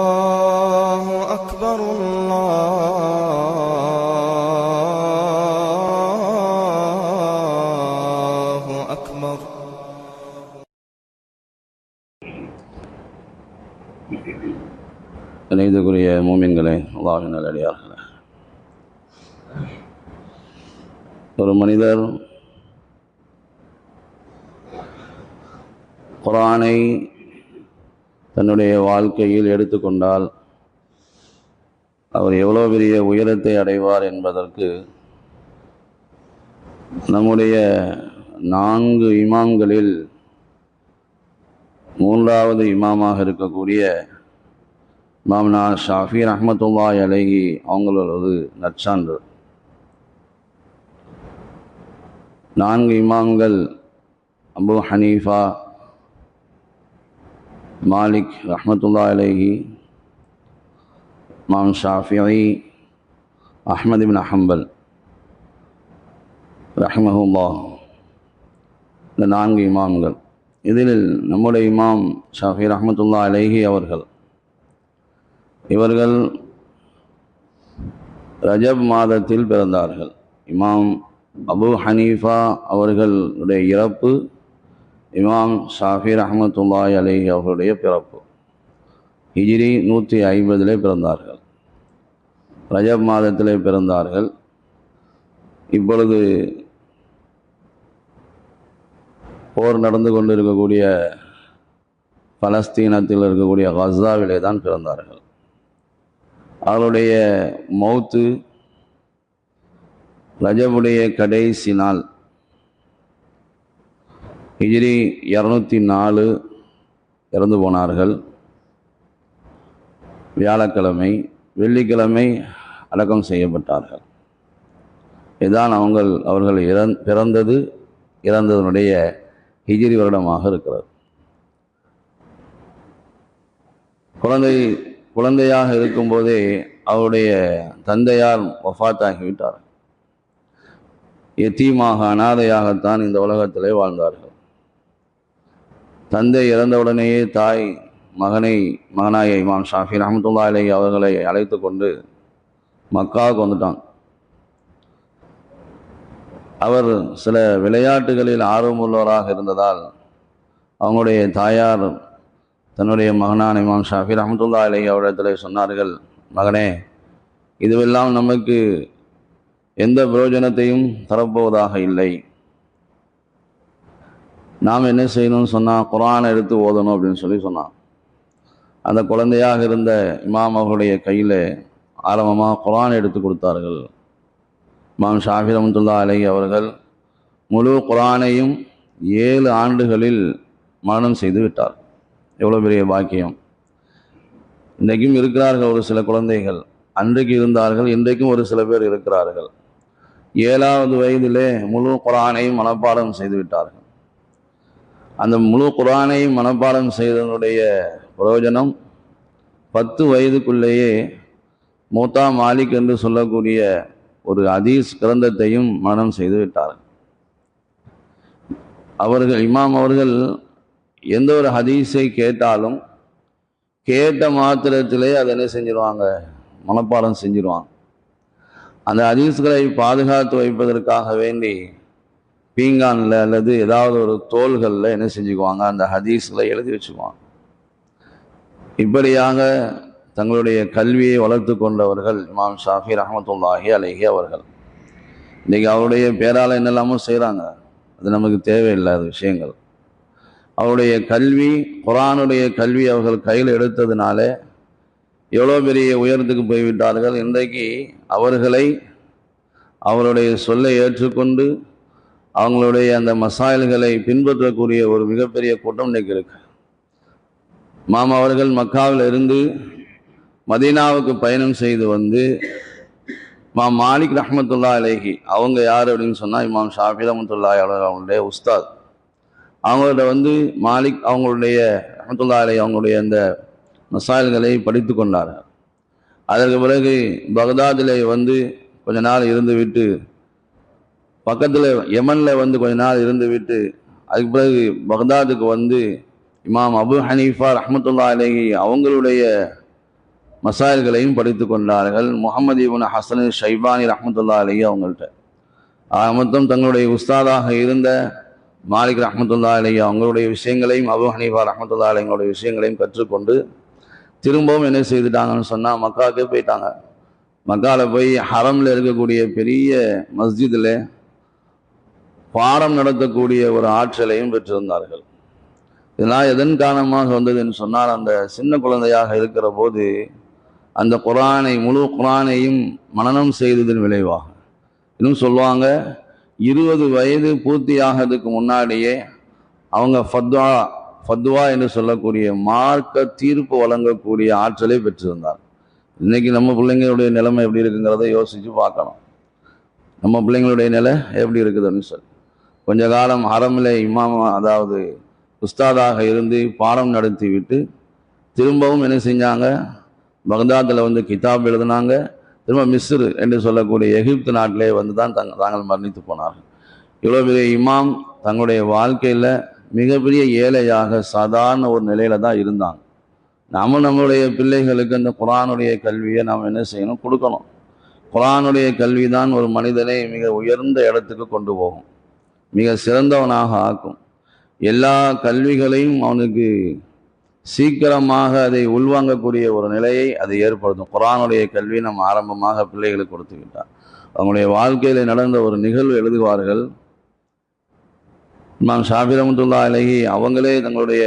الله أكبر الله أكبر இணைதுக்குரிய மூமின்களே அல்லாஹின் நல்லடியார்களே ஒரு மனிதர் குரானை தன்னுடைய வாழ்க்கையில் எடுத்துக்கொண்டால் அவர் எவ்வளோ பெரிய உயரத்தை அடைவார் என்பதற்கு நம்முடைய நான்கு இமாம்களில் மூன்றாவது இமாமாக இருக்கக்கூடிய மாம்னா ஷாஃபி ரஹமத்துல்லாய் அழகி அவங்களது நற்சான்று. நான்கு இமாம்கள் அபு ஹனீஃபா மாலிக் ரஹமத்துல்லா அலேஹி மாம் ஷாஃபிஐ அஹமது பின் அஹம்பல் ரஹமஹுல்லா இந்த நான்கு இமாம்கள். இதில் நம்முடைய இமாம் ஷாஃபி ரஹமத்துல்லா அலேஹி அவர்கள் இவர்கள் ரஜப் மாதத்தில் பிறந்தார்கள். இமாம் அபு ஹனீஃபா அவர்களுடைய இறப்பு இமாம் ஷாஃபி ரஹமத்துல்லாய் அலி அவர்களுடைய பிறப்பு. ஹிஜிரி நூற்றி ஐம்பதிலே பிறந்தார்கள். ரஜப் மாதத்திலே பிறந்தார்கள். இப்பொழுது போர் நடந்து கொண்டு இருக்கக்கூடிய பலஸ்தீனத்தில் இருக்கக்கூடிய கசாவிலே தான் பிறந்தார்கள். அவருடைய மௌத்து ரஜபுடைய கடைசி நாள் ஹிஜ்ரி இரநூத்தி நாலு இறந்து போனார்கள். வியாழக்கிழமை வெள்ளிக்கிழமை அடக்கம் செய்யப்பட்டார்கள். இதுதான் அவங்கள் அவர்கள் இறந் பிறந்தது இறந்ததனுடைய ஹிஜ்ரி வருடமாக இருக்கிறது. குழந்தை குழந்தையாக இருக்கும்போதே அவருடைய தந்தையார் ஒஃபாத்தாகிவிட்டார் எத்தீமாக அனாதையாகத்தான் இந்த உலகத்திலே வாழ்ந்தார்கள். தந்தை இறந்தவுடனேயே தாய் மகனை மகனாய இமாம் ஷாஃபி ரஹமத்துல்லா அலை அவர்களை அழைத்து கொண்டு மக்காவுக்கு வந்துட்டான். அவர் சில விளையாட்டுகளில் ஆர்வமுள்ளவராக இருந்ததால் அவங்களுடைய தாயார் தன்னுடைய மகனான இமாம் ஷாஃபி ரஹமத்துல்லா அலை அவரிடத்தில் சொன்னார்கள் மகனே இதுவெல்லாம் நமக்கு எந்த பிரயோஜனத்தையும் தரப்போவதாக இல்லை. நாம் என்ன செய்யணும்னு சொன்னால் குரானை எடுத்து ஓதணும் அப்படின்னு சொல்லி சொன்னான். அந்த குழந்தையாக இருந்த இமாம் அவர்களுடைய கையில் ஆரம்பமாக குரான் எடுத்து கொடுத்தார்கள். இமாம் ஷாஃபி ரமத்துல்லா அலை அவர்கள் முழு குரானையும் ஏழு ஆண்டுகளில் மரணம் செய்து விட்டார். எவ்வளோ பெரிய பாக்கியம். இன்றைக்கும் இருக்கிறார்கள் ஒரு சில குழந்தைகள். அன்றைக்கு இருந்தார்கள் இன்றைக்கும் ஒரு சில பேர் இருக்கிறார்கள். ஏழாவது வயதிலே முழு குரானையும் மனப்பாடம் செய்து விட்டார்கள். அந்த முழு குரானையும் மனப்பாடம் செய்ததனுடைய பிரயோஜனம் பத்து வயதுக்குள்ளேயே மூத்தா மாலிக் என்று சொல்லக்கூடிய ஒரு அதீஸ் கிரந்தத்தையும் மரணம் செய்து விட்டார்கள். அவர்கள் இமாம் அவர்கள் எந்த ஒரு ஹதீஸை கேட்டாலும் கேட்ட மாத்திரத்திலே அதை என்ன செஞ்சிருவாங்க? மனப்பாடம் செஞ்சிருவாங்க. அந்த ஹதீஸ்களை பாதுகாத்து வைப்பதற்காக வேண்டி பீங்கானில் அல்லது ஏதாவது ஒரு தோள்களில் என்ன செஞ்சுக்குவாங்க? அந்த ஹதீஸில் எழுதி வச்சுக்குவாங்க. இப்படியாக தங்களுடைய கல்வியை வளர்த்து கொண்டவர்கள் இமாம் ஷாஃபி ரஹமத்துல்லாஹி அலஹி அவர்கள். இன்றைக்கி அவருடைய பேரால் என்னெல்லாமோ செய்கிறாங்க அது நமக்கு தேவையில்லாத விஷயங்கள். அவருடைய கல்வி குரானுடைய கல்வி அவர்கள் கையில் எடுத்ததுனால எவ்வளோ பெரிய உயரத்துக்கு போய்விட்டார்கள். இன்றைக்கு அவர்களை அவருடைய சொல்லை ஏற்றுக்கொண்டு அவங்களுடைய அந்த மசாயல்களை பின்பற்றக்கூடிய ஒரு மிகப்பெரிய கூட்டம் இன்றைக்கு இருக்கு. மாமா அவர்கள் மக்காவில் இருந்து மதீனாவுக்கு பயணம் செய்து வந்து மா மாலிக் ரஹமத்துல்லா அலேஹி அவங்க யார் அப்படின்னு சொன்னால் இமாம் ஷாஃபி ரஹமத்துல்லா அவங்களுடைய உஸ்தாத். அவங்கள்ட்ட வந்து மாலிக் அவங்களுடைய ரஹமத்துல்லா அலை அவங்களுடைய அந்த மசாயல்களை படித்து கொண்டார்கள். அதற்கு பிறகு பக்தாதில் வந்து கொஞ்ச நாள் இருந்து விட்டு பக்கத்தில் யமனில் வந்து கொஞ்ச நாள் இருந்து விட்டு அதுக்கு பிறகு பக்தாதுக்கு வந்து இமாம் அபு ஹனீஃபா ரஹமத்துல்லா அலேஹி அவங்களுடைய மசாயல்களையும் படித்து கொண்டார்கள். முகமது இபுன் ஹசனு ஷைபானி ரஹமத்துல்லா அலேஹி அவங்கள்ட்ட. ஆக மொத்தம் தங்களுடைய உஸ்தாதாக இருந்த மாலிக் ரஹமத்துல்லா அலேஹி அவங்களுடைய விஷயங்களையும் அபு ஹனீஃபா ரஹமத்துல்லா அலைங்களுடைய விஷயங்களையும் கற்றுக்கொண்டு திரும்பவும் என்ன செய்துட்டாங்கன்னு சொன்னால் மக்காவுக்கே போயிட்டாங்க. மக்காவில் போய் ஹரமில் இருக்கக்கூடிய பெரிய மஸ்ஜிதில் பாடம் நடத்தக்கூடிய ஒரு ஆற்றலையும் பெற்றிருந்தார்கள். இதெல்லாம் எதன் காரணமாக வந்தது என்று சொன்னால் அந்த சின்ன குழந்தையாக இருக்கிற போது அந்த குரானை முழு குரானையும் மனனம் செய்ததன் விளைவாக. இன்னும் சொல்லுவாங்க இருபது வயது பூர்த்தியாகிறதுக்கு முன்னாடியே அவங்க ஃபத்வா ஃபத்வா என்று சொல்லக்கூடிய மார்க்க தீர்ப்பு வழங்கக்கூடிய ஆற்றலை பெற்றிருந்தார். இன்னைக்கு நம்ம பிள்ளைங்களுடைய நிலைமை எப்படி இருக்குங்கிறத யோசித்து பார்க்கணும். நம்ம பிள்ளைங்களுடைய நிலை எப்படி இருக்குதுன்னு சொல்லி. கொஞ்ச காலம் அறமில் இமாம் அதாவது உஸ்தாதாக இருந்து பாடம் நடத்தி விட்டு திரும்பவும் என்ன செஞ்சாங்க? பக்தாத்தில் வந்து கிதாப் எழுதினாங்க. திரும்ப மிஸ்ரு என்று சொல்லக்கூடிய எகிப்து நாட்டிலே வந்து தான் தங்க தாங்கள் மரணித்து போனார்கள். இவ்வளோ பெரிய இமாம் தங்களுடைய வாழ்க்கையில் மிகப்பெரிய ஏழையாக சாதாரண ஒரு நிலையில தான் இருந்தாங்க. நம்ம நம்மளுடைய பிள்ளைகளுக்கு அந்த குரானுடைய கல்வியை நாம் என்ன செய்யணும்? கொடுக்கணும். குரானுடைய கல்வி தான் ஒரு மனிதனை மிக உயர்ந்த இடத்துக்கு கொண்டு போகும். மிக சிறந்தவனாக ஆக்கும். எல்லா கல்விகளையும் அவனுக்கு சீக்கிரமாக அதை உள்வாங்கக்கூடிய ஒரு நிலையை அதை ஏற்படுத்தும். குரானுடைய கல்வி நம்ம ஆரம்பமாக பிள்ளைகளுக்கு கொடுத்துக்கிட்டார் அவங்களுடைய வாழ்க்கையில் நடந்த ஒரு நிகழ்வு எழுதுவார்கள். இமாம் ஷாபி ரஹமத்துல்லா அலஹி அவங்களே தங்களுடைய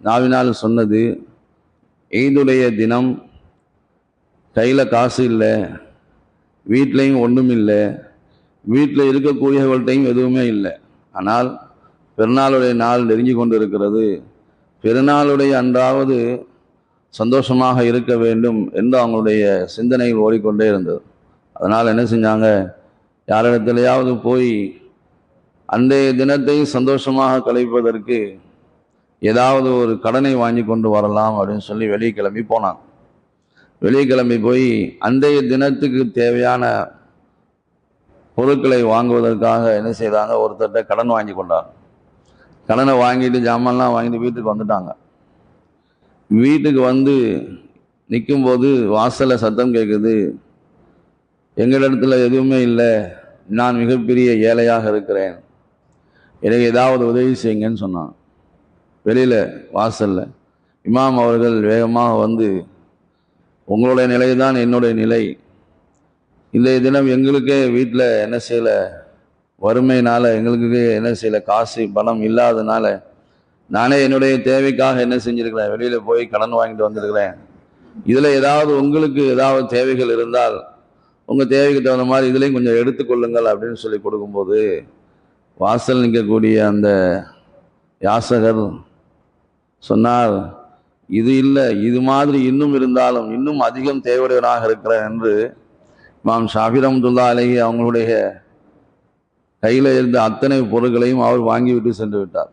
நாவினால் சொன்னது ஈதுடைய தினம் கையில் காசு இல்லை வீட்லேயும் ஒன்றும் இல்லை வீட்டில் இருக்கக்கூடியவர்கள்ட்டையும் எதுவுமே இல்லை. ஆனால் பெருநாளுடைய நாள் நெருங்கி கொண்டு இருக்கிறது பெருநாளுடைய அன்றாவது சந்தோஷமாக இருக்க வேண்டும் என்று அவங்களுடைய சிந்தனைகள் ஓடிக்கொண்டே இருந்தது. அதனால் என்ன செஞ்சாங்க? யாரிடத்திலேயாவது போய் அன்றைய தினத்தை சந்தோஷமாக கழிப்பதற்கு ஏதாவது ஒரு கடனை வாங்கி கொண்டு வரலாம் அப்படின்னு சொல்லி வெளியே கிளம்பி போனாங்க. வெளியே கிளம்பி போய் அன்றைய தினத்துக்கு தேவையான பொருட்களை வாங்குவதற்காக என்ன செய்தாங்க? ஒருத்தர்கிட்ட கடன் வாங்கி கொண்டாங்க கடனை வாங்கிட்டு ஜாமான்லாம் வாங்கிட்டு வீட்டுக்கு வந்துட்டாங்க. வீட்டுக்கு வந்து நிற்கும்போது வாசலில் சத்தம் கேட்குது எங்களிடத்துல எதுவுமே இல்லை. நான் மிகப்பெரிய ஏழையாக இருக்கிறேன். எனக்கு ஏதாவது உதவி செய்யுங்கன்னு சொன்னான். வெளியில் வாசலில். இமாம் அவர்கள் வேகமாக வந்து உங்களுடைய நிலை தான் என்னுடைய நிலை. இன்றைய தினம் எங்களுக்கே வீட்டில் என்ன செய்யலை? வறுமையினால் எங்களுக்கு என்ன செய்யலை? காசு பணம் இல்லாதனால நானே என்னுடைய தேவைக்காக என்ன செஞ்சுருக்கிறேன்? வெளியில் போய் கடன் வாங்கிட்டு வந்திருக்கிறேன். இதில் ஏதாவது உங்களுக்கு ஏதாவது தேவைகள் இருந்தால் உங்கள் தேவைக்கு தகுந்த மாதிரி இதுலேயும் கொஞ்சம் எடுத்துக்கொள்ளுங்கள் அப்படின்னு சொல்லி கொடுக்கும்போது வாசல் நிற்கக்கூடிய அந்த யாசகர் சொன்னார் இது இல்லை இது மாதிரி இன்னும் இருந்தாலும் இன்னும் அதிகம் தேவையுடையவனாக இருக்கிறேன் என்று இமாம் ஷாஃபி ரஹமத்துல்லா அலஹி அவங்களுடைய கையில் இருந்த அத்தனை பொருட்களையும் அவர் வாங்கிவிட்டு சென்று விட்டார்.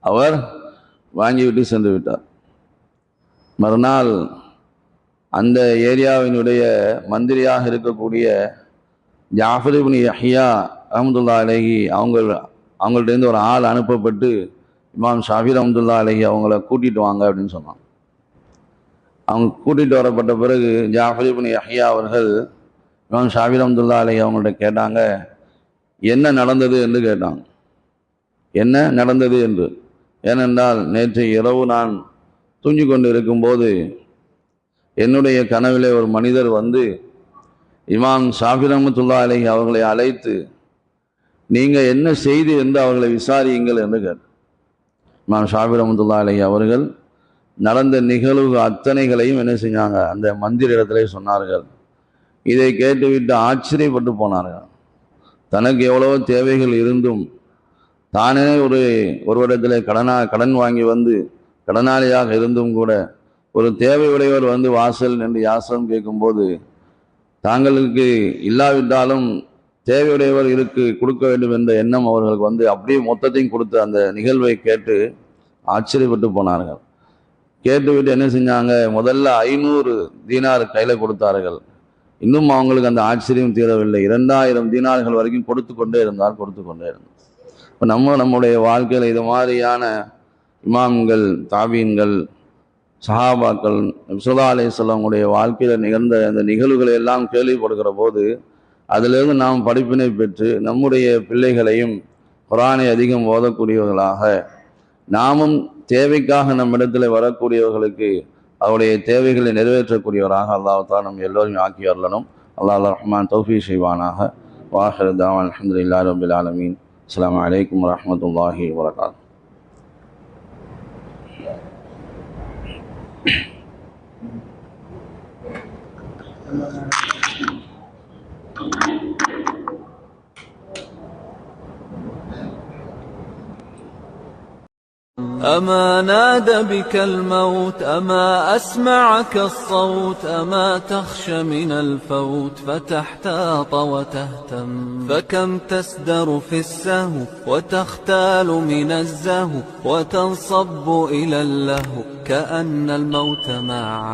அவர் வாங்கிவிட்டு சென்று விட்டார். மறுநாள் அந்த ஏரியாவினுடைய மந்திரியாக இருக்கக்கூடிய ஜாஃபர் யஹியா அஹமதுல்லா அலஹி அவங்க அவங்கள்ட்டேருந்து ஒரு ஆள் அனுப்பப்பட்டு இமாம் ஷாஃபீர் அஹமதுல்லா அலஹி அவங்கள கூட்டிட்டு வாங்க அப்படின்னு சொன்னான். அவங்க கூட்டிகிட்டு வரப்பட்ட பிறகு ஜாஃபர் யஹியா அவர்கள் இமாம் ஷாஃபி ரஹமத்துல்லா அலஹி அவங்கள்ட்ட கேட்டாங்க என்ன நடந்தது என்று கேட்டாங்க. என்ன நடந்தது என்று? ஏனென்றால் நேற்று இரவு நான் தூங்கி கொண்டு இருக்கும்போது என்னுடைய கனவிலே ஒரு மனிதர் வந்து இமாம் ஷாஃபி ரஹமத்துல்லா அலஹி அவர்களை அழைத்து நீங்கள் என்ன செய்து என்று அவர்களை விசாரியுங்கள் என்று கேட்டார். இமாம் ஷாஃபி ரஹமத்துல்லா அவர்கள் நடந்த நிகழ்வு அத்தனைகளையும் என்ன செஞ்சாங்க? அந்த மந்திர இடத்துல சொன்னார்கள். இதை கேட்டுவிட்டு ஆச்சரியப்பட்டு போனார்கள். தனக்கு எவ்வளவோ தேவைகள் இருந்தும் தானே ஒரு ஒருவரிடத்தில் கடனா கடன் வாங்கி வந்து கடனாளியாக இருந்தும் கூட ஒரு தேவையுடையவர் வந்து வாசல் என்று யாசனம் கேட்கும்போது தாங்களுக்கு இல்லாவிட்டாலும் தேவையுடையவர் இருக்கு கொடுக்க வேண்டும் என்ற எண்ணம் அவர்களுக்கு வந்து அப்படியே மொத்தத்தையும் கொடுத்து அந்த நிகழ்வை கேட்டு ஆச்சரியப்பட்டு போனார்கள். கேட்டுவிட்டு என்ன செஞ்சாங்க? முதல்ல ஐநூறு தீனார் கையில் கொடுத்தார்கள். இன்னும் அவங்களுக்கு அந்த ஆச்சரியம் தீரவில்லை. இரண்டாயிரம் தீனார்கள் வரைக்கும் கொடுத்து கொண்டே இருந்தார் கொடுத்து கொண்டே இருந்தார். இப்போ நம்ம நம்முடைய வாழ்க்கையில் இது மாதிரியான இமாம்கள் தாபீன்கள் சஹாபாக்கள் சுல்லா அலிஸ்லாமுடைய வாழ்க்கையில் நிகழ்ந்த அந்த நிகழ்வுகளை எல்லாம் கேள்விப்படுகிற போது அதிலிருந்து நாம் படிப்பினை பெற்று நம்முடைய பிள்ளைகளையும் குரானை அதிகம் ஓதக்கூடியவர்களாக நாமும் தேவைக்காக நம்மிடத்தில் வரக்கூடியவர்களுக்கு அவருடைய தேவைகளை நிறைவேற்றக்கூடியவராக அல்லாஹ் நம் எல்லோரும் ஆக்கி வரலனும் அல்லாஹ் ரஹ்மான் தௌஃபி செய்வானாக வாஹர் தாவான் அலமதுல்லா ரபில் ஆலமீன் அஸ்லாம் வலைக்கம் வரமத்துல்லாஹி வரகாத் أما نادى بك الموت أما أسمعك الصوت أما تخشى من الفوت فتحتاط وتهتم. فكم تسدر في السهو وتختال من الزهو وتنصب إلى اللهو كأن الموت معه